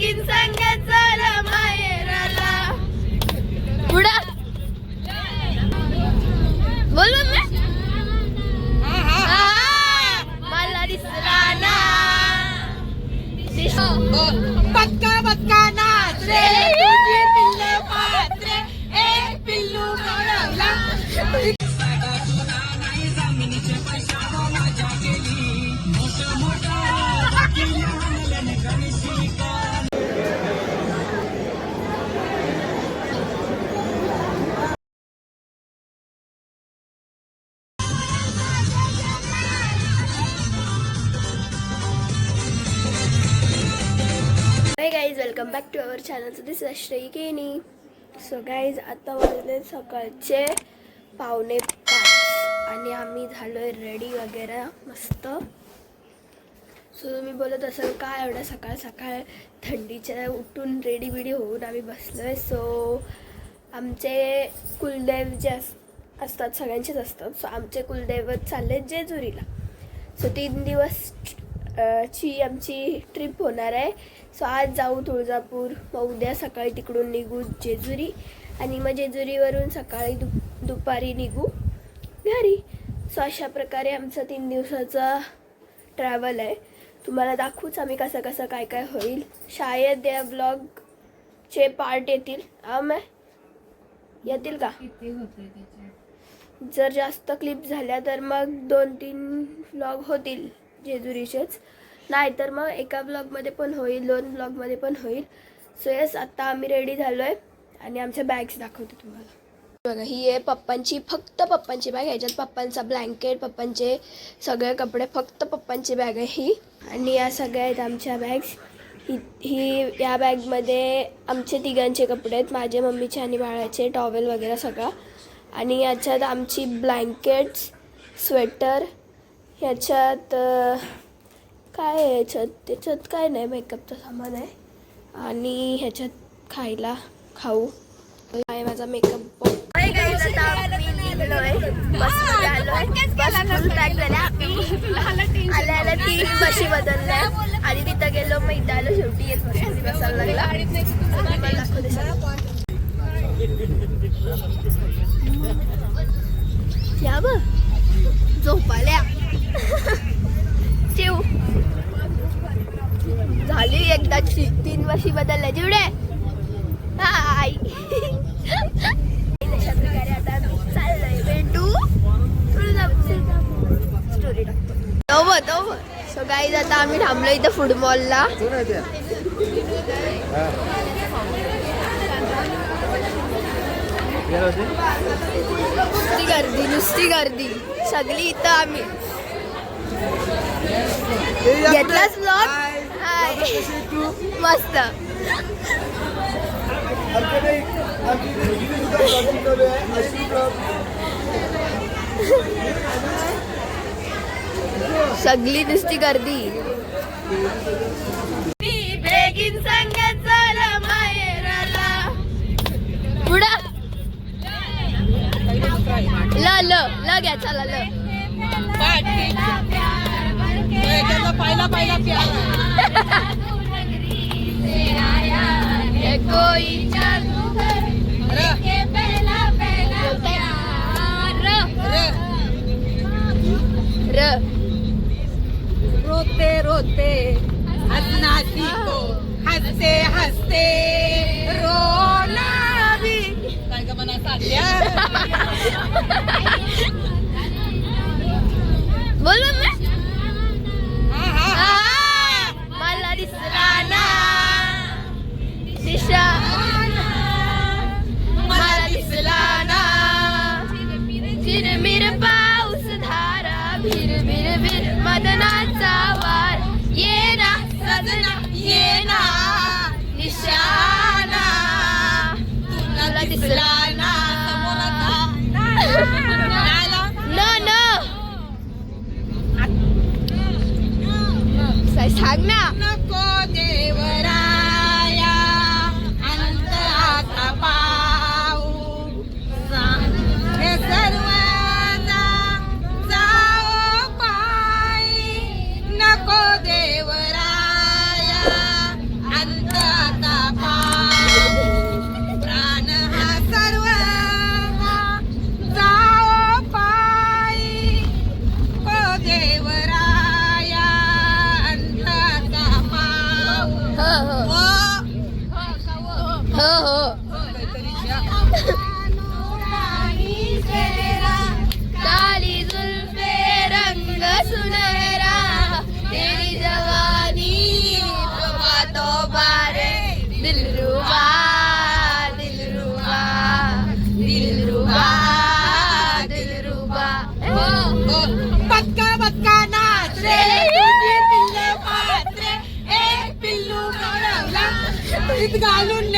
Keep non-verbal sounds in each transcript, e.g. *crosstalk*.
बेगीन संग चला माहेराला बुडा बोल मम्मी. मला दिसला ना. Guys welcome back to our channel so this Shreya केनी सो गाईज आता वाजले सकाळचे पावणे पाच. आणि आम्ही झालोय रेडी वगैरे मस्त. सो तुम्ही बोलत असाल काय एवढं सकाळ सकाळ थंडीच्या उठून रेडी बिडी होऊन आम्ही बसलोय? सो आमचे कुलदेव जे अस असतात सगळ्यांचेच असतात. सो आमचे कुलदैवत चालले जेजुरीला. सो तीन दिवस ची आमची ट्रिप होणार आहे. सो आज जाऊ तुळजापूर. मग उद्या सकाळी तिकडून निघू जेजुरी. आणि मग जेजुरीवरून सकाळी दु दुपारी निघू घरी. सो अशा प्रकारे आमचा तीन दिवसाचा ट्रॅव्हल आहे. तुम्हाला दाखवूच आम्ही कसं कसं काय काय होईल. शायद या ब्लॉगचे पार्ट येतील. हा मॅ येतील का? जर जास्त क्लिप झाल्या तर मग दोन तीन व्लॉग होतील जेजुरीचेच. नाहीतर मग एका ब्लॉगमध्ये पण होईल दोन ब्लॉगमध्ये पण होईल. सो येस आत्ता आम्ही रेडी झालो आहे आणि आमच्या बॅग्स दाखवते तुम्हाला. बघा ही आहे पप्पांची फक्त पप्पांची बॅग ह्याच्यात पप्पांचा ब्लँकेट पप्पांचे सगळे कपडे फक्त पप्पांची बॅग आहे ही. आणि या सगळ्या आहेत आमच्या बॅग्स ही ही या बॅगमध्ये आमचे तिघांचे कपडे आहेत. माझे मम्मीचे आणि बाळाचे टॉवेल वगैरे सगळं. आणि याच्यात आमची ब्लँकेट्स स्वेटर ह्याच्यात काय आहे याच्यात? त्याच्यात काय नाही मेकअपचं सामान आहे. आणि ह्याच्यात खायला खाऊ. आहे माझा मेकअप आल्या. आल्या तीन बशी बदलल्या. आणि तिथं गेलो मग इथं आलो. शेवटी येत बसायला लागला. या ब झोपाल्या. *laughs* चिव झाली एकदाची तीन वर्षी बदलल्या जिवडे हाय. अशा प्रकारे आता चाललोय भेटू स्टोरी टाकतो तव तव सो गाईज आता आम्ही थांबलो इथं फूड मॉलला नुसती गर्दी नुसती गर्दी. सगळी इथं आम्ही. घेतलाच ब्लॉग मस्त. सगळी नुसती गर्दी. बेगीन संग चला माहेराला. पुढं. ल ल ल घ्या चला ल. त्याचा पहिला प्यार के रोते रोते. हसना सीखो हसते हसते रोना भी काय ग मना साध्या बोल Ah! *laughs* Tigalo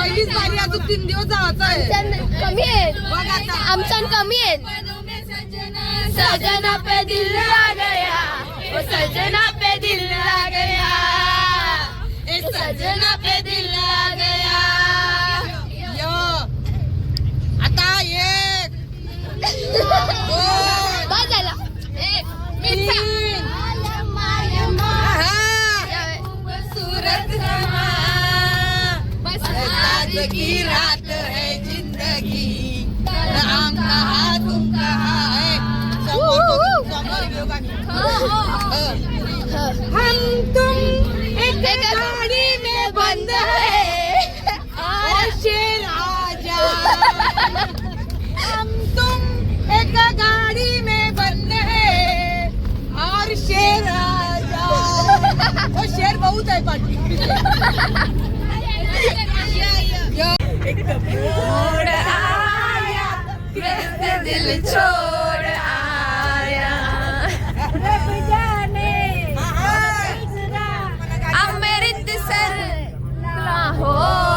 पहिलीच बारी अजून तीन दिवस जायचं आहे. कमी आहे. आमच्यान कमी आहे. सजना पे दिल गया. ओ सजना पे दिल ला गया. ए ओ सजना पे दिल गया. य. आता एक दोन *laughs* बस झाला. ए, मिरच्या. ताजगी रात है जिंदगी। हम कहा तुम कहा है? का? हम तुम एक गाड़ी में बंद है। और शेर आजा। हम तुम एक गाड़ी में बंद है। और शेर आजा। *laughs* वो शेर बहुत है पाटी मोड़ आया दिल छोड़ आया रब जाने अमृतसर लाहौर आया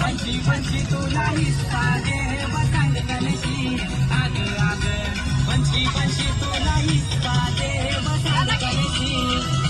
पंची पंची तुला हिस्सा दे बसांग कलशी आग आग पंची पंची तुला हिस्सा दे बसांग कलशी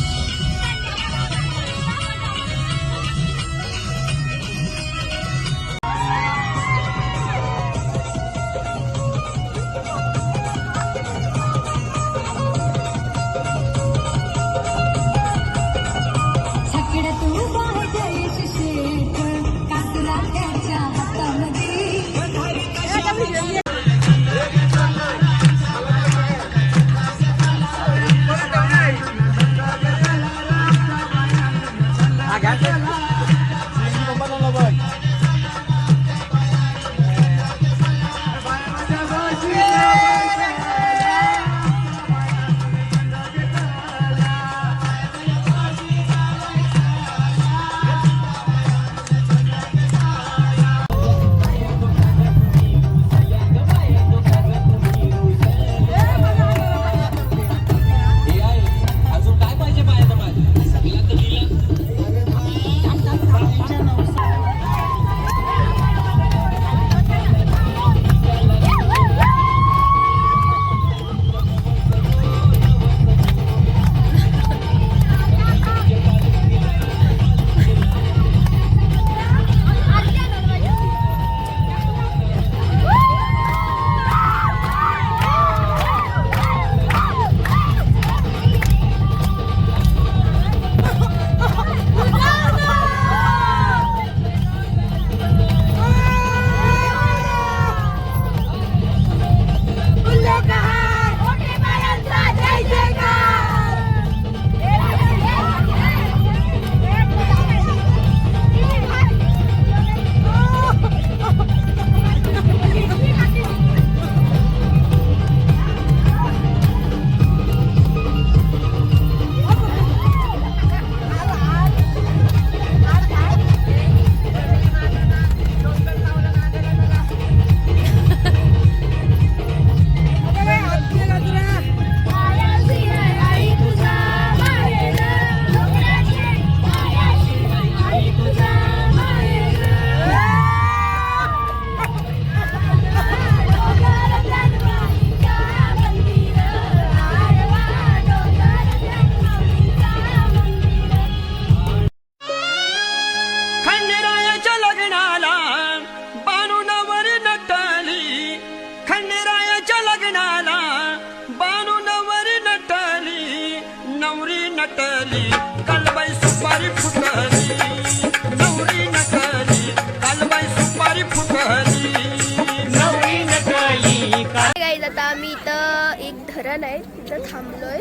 एक आहे तिथं थांबलोय.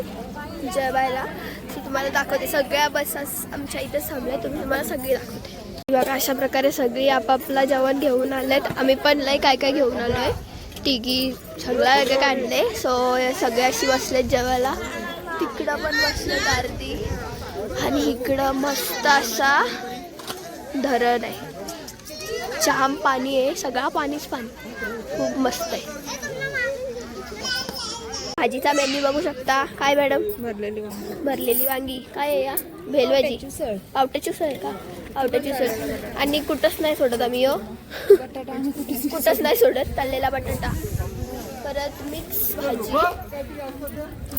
जेवायला ती तुम्हाला दाखवते. सगळ्या बसेस आमच्या इथे थांबल्या. तुम्ही तुम्हाला सगळी दाखवते. बघा अशा प्रकारे सगळी आपापला जेवण घेऊन आलेत. आम्ही पण लय काय काय घेऊन आलो आहे तिघी सगळं काय काढले सो सगळे अशी बसलेत जेवायला. तिकडं पण बसलेत आरती आणि इकडं मस्त असा धरण आहे. जाम पाणी आहे. सगळा पाणीच पाणी. खूप मस्त आहे. भाजीचा मेन्यू बघू शकता. काय मॅडम भरलेली भरलेली वांगी. काय आहे या? भेलभाजी पावट्याची उसळ का? पावट्याची उसळ आणि कुठंच नाही सोडत आम्ही हो. कुठंच नाही सोडत. तळलेला बटाटा. परत मिक्स भाजी.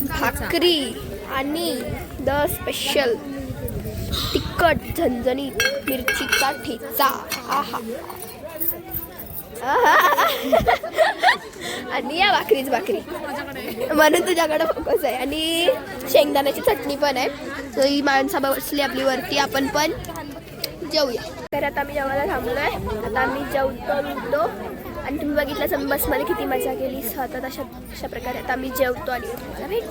भाकरी. आणि द स्पेशल तिखट झणझणीत मिरचीचा ठेचा. आहा आहा. आणि या भाकरीच भाकरी. म्हणून तुझ्याकडे फोकस आहे. आणि शेंगदाण्याची चटणी पण आहे. तर ही माणसा बसली आपली वरती. आपण पण जेवूया तर आता आम्ही जेवायला आहे आता आम्ही जेवतो उठतो. आणि तुम्ही बघितलं बसमध्ये किती मजा केली. सतत अशा अशा प्रकारे आता आम्ही जेवतो आणि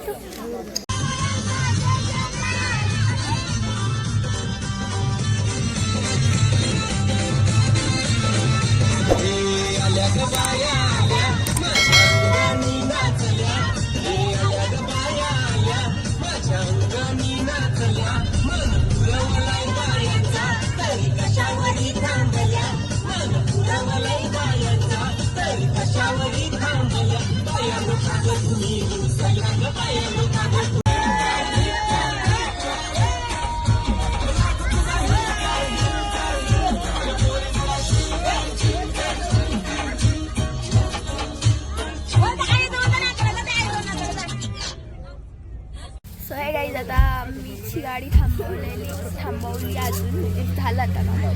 आता मीची गाडी थांबवलेली थांबवली अजून. म्हणजे झाला आता ना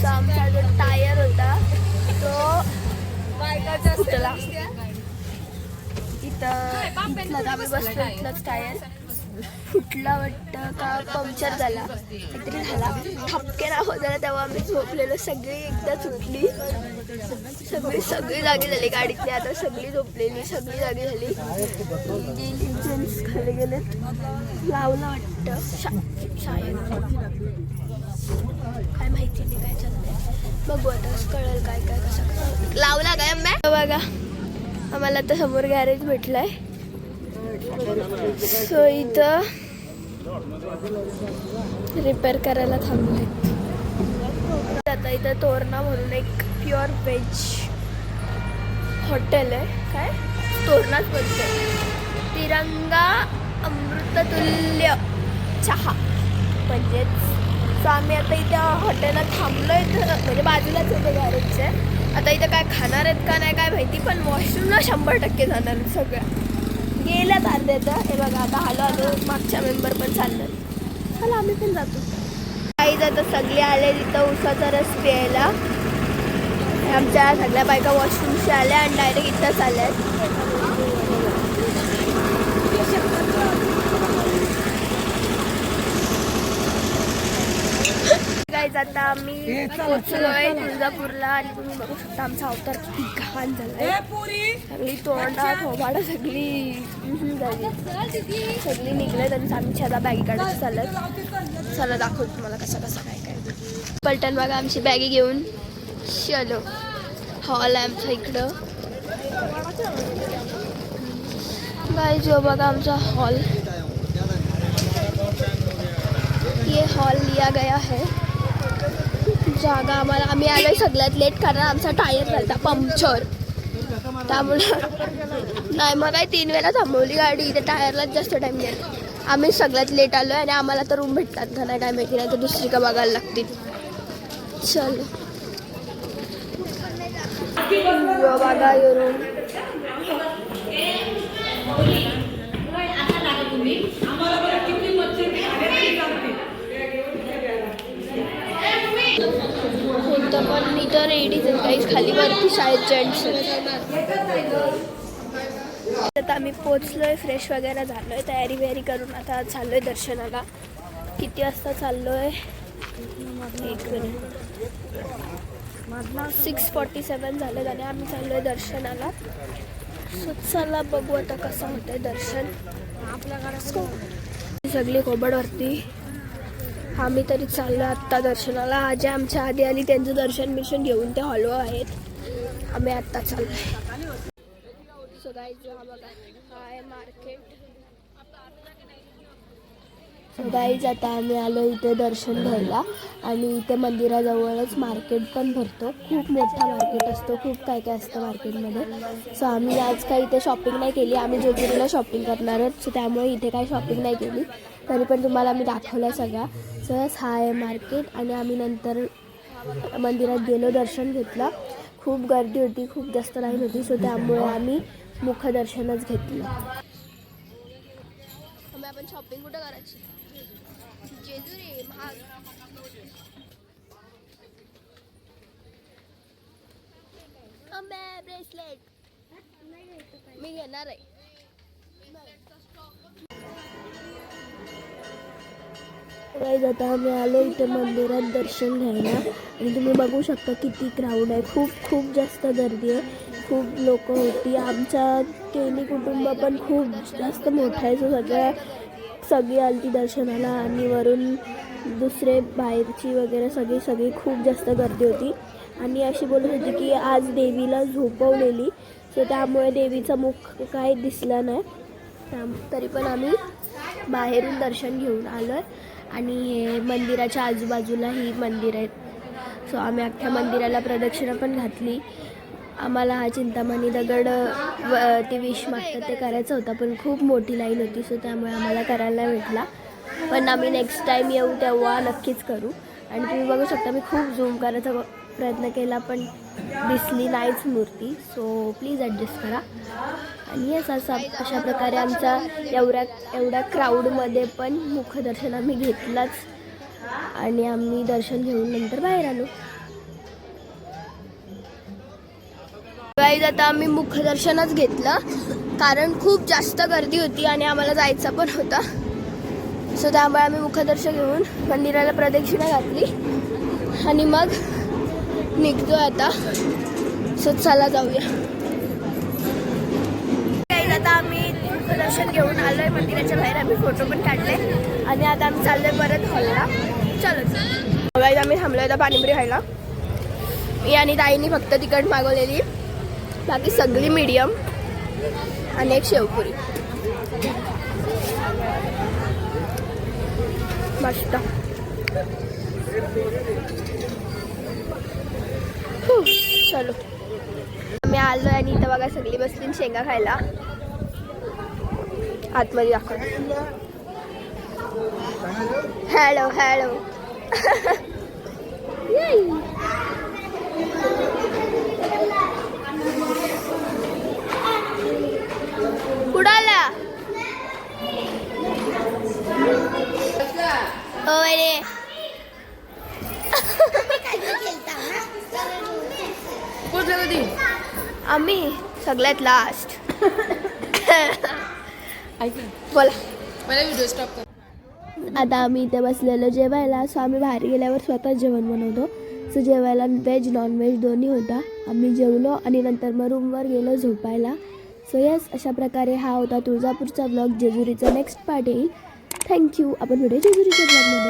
सो आमचा जो टायर होता तो बायकाचा वाटतं इथलं आम्ही बसलो इथलंच टायर फुटला वाटतं का पंक्चर झाला. काहीतरी झाला. ठपके ना होत झाला तेव्हा आम्ही झोपलेलो. सगळी एकदा सुटली सगळी सगळी जागी झाली गाडीतली. आता सगळी झोपलेली सगळी जागी झाली. गेली जेंट्स खाली गेलेत. लावलं वाटतं. शा- शाळेत. काय माहिती नाही काय चाललंय. बघू आता कळेल काय काय कसं लावला काय बघा. आम्हाला आता समोर गॅरेज भेटलाय. सो इथं रिपेअर करायला थांबले आता इथं तोरणा म्हणून एक प्युअर व्हेज हॉटेल आहे. काय? तोरणाच बोलते तिरंगा अमृततुल्य चहा. म्हणजेच सो आम्ही आता इथं हॉटेलात थांबलो तर म्हणजे बाजूलाच गॅरेजचं आहे जाणार आहेत का नाही काय माहिती पण वॉशरूमला शंभर टक्के जाणार आहेत सगळ्या. गेल्यात अर्ध्याचं हे. बघा आता आलो आलो. मागच्या मेंबर पण चाललं. चला आम्ही पण जातो. काही आता सगळे आले तिथं उसाचा रस प्यायला. आमच्या सगळ्या बायका वॉशरूमशी आल्या आणि डायरेक्ट इथंच आल्या गाईज आता आम्ही पोचलोय तुळजापूरला आणि तुम्ही बघू शकता आमचा अवतार किती घाण झालाय. सगळी तोंडा थोबाडा सगळी झाली. सगळी निघलेत आणि आम्ही छदा बॅगी काढायचं चालत. चला दाखवतो तुम्हाला कसं कसं काय काय. पलटण बघा आमची बॅगी घेऊन. चलो. हॉल आहे आमचा इकडं. गाय जो बघा आमचा हॉल. ये हॉल लिया गया है. जागा आम्हाला आम्ही आलोय सगळ्यात लेट कारण आमचा टायर झाला पंक्चर त्यामुळे नाही मग काय तीन वेळा थांबवली गाडी. इथे टायरलाच जास्त टाईम गेला आम्ही सगळ्यात लेट आलोय आणि आम्हाला तर रूम भेटतात. का नाही काय माहिती नाही तर दुसरी का बघायला लागतील. चल. बघा यो रूम तर पण इथं रेडीच आहेत काहीच खाली वरती शाळेत जेंट्स आता आम्ही पोचलोय फ्रेश वगैरे झालोय तयारी वयारी करून आता चाललोय दर्शनाला. किती वाजता चाललोय? एक मिनिट सिक्स फॉर्टी सेवन झालं आणि आम्ही चाललोय दर्शनाला. सो चला बघू आता कसं होतंय दर्शन. सगळी कोबडवरती. आम्ही तरी चाललो आत्ता दर्शनाला. आजी आमच्या आधी आली त्यांचं दर्शन मिशन घेऊन ते हॉलो आहेत. आम्ही आत्ता चाललो सो गाईज हा बघा आहे मार्केट सो गाईज आता आम्ही आलो इथे दर्शन घ्यायला. आणि इथे मंदिराजवळच मार्केट पण भरतो. खूप मोठा मार्केट असतो. खूप काय काय असतं मार्केटमध्ये सो आम्ही आज काही इथे शॉपिंग नाही केली. आम्ही जोगिरीला शॉपिंग करणार आहोत. सो त्यामुळे इथे काही शॉपिंग नाही केली. तरी पण तुम्हाला मी दाखवलं सगळ्या सो हा आहे मार्केट आणि आम्ही नंतर मंदिरात गेलो दर्शन घेतलं. खूप गर्दी होती खूप जास्त लाईन होती सो त्यामुळे आम्ही मुखदर्शनच घेतलं. आपण शॉपिंग कुठं करायची? जेजुरी महाग. ब्रेसलेट मी घेणार आहे. गाईज आता आम्ही आलो इथे मंदिरात दर्शन घ्यायला. आणि तुम्ही बघू शकता किती क्राऊड आहे. खूप खूप जास्त गर्दी आहे. खूप लोक होती. आमच्या केली कुटुंब पण खूप जास्त मोठं आहे. सो सगळ्या सगळी आलती दर्शनाला आणि वरून दुसरे बाहेरची वगैरे सगळी सगळी खूप जास्त गर्दी होती. आणि अशी बोलत होती की आज देवीला झोपवलेली. सो त्यामुळे देवीचं मुख काही दिसलं नाही. तरी पण आम्ही बाहेरून दर्शन घेऊन आलो आहे आणि हे मंदिराच्या आजूबाजूला ही मंदिर आहेत. सो आम्ही अख्ख्या मंदिराला प्रदक्षिणा पण घातली. आम्हाला हा चिंतामणी दगड व ते विष मागतात ते करायचं होतं पण खूप मोठी लाईन होती सो त्यामुळे आम्हाला करायला भेटला. पण आम्ही नेक्स्ट टाईम येऊ तेव्हा नक्कीच करू. आणि तुम्ही बघू शकता मी खूप झूम करायचा प्रयत्न केला पण दिसली नाहीच मूर्ती. सो प्लीज ॲडजस्ट करा. आणि येस असा अशा प्रकारे आमचा एवढ्या एवढ्या क्राऊडमध्ये पण मुखदर्शन आम्ही घेतलाच. आणि आम्ही दर्शन घेऊन नंतर बाहेर आलो. गाईज आता आम्ही मुखदर्शनच घेतलं. कारण खूप जास्त गर्दी होती आणि आम्हाला जायचं पण होता. सो त्यामुळे आम्ही मुखदर्शन घेऊन मंदिराला प्रदक्षिणा घातली. आणि मग निघतो आता. सो चला जाऊया. आता आम्ही दर्शन घेऊन आलो आहे मंदिराच्या बाहेर आम्ही फोटो पण काढले. आणि आता आम्ही चाललोय परत हॉलला. चलो गाईज आम्ही थांबलो आहे पाणीपुरी खायला. मी आणि ताईनी फक्त तिकट मागवलेली. बाकी सगळी मीडियम आणि एक शेवपुरी. मस्त. चलो. मी आलो आणि इथं बघा सगळी बसली शेंगा खायला. आतमध्ये दाखव. हॅलो हॅलो कुडाला आम्ही सगळ्यात लास्ट बोला. मला व्हिडिओ स्टॉप कर. आता आम्ही इथे बसलेलो जेवायला. सो आम्ही बाहेर गेल्यावर स्वतः जेवण बनवतो. सो जेवायला व्हेज नॉनव्हेज दोन्ही होता. आम्ही जेवलो आणि नंतर मग रूमवर गेलो झोपायला. सो येस अशा प्रकारे हा होता तुळजापूरचा ब्लॉग जेजुरीचा नेक्स्ट पार्ट येईल. थँक्यू आपण भेटू जेजुरीच्या ब्लॉगमध्ये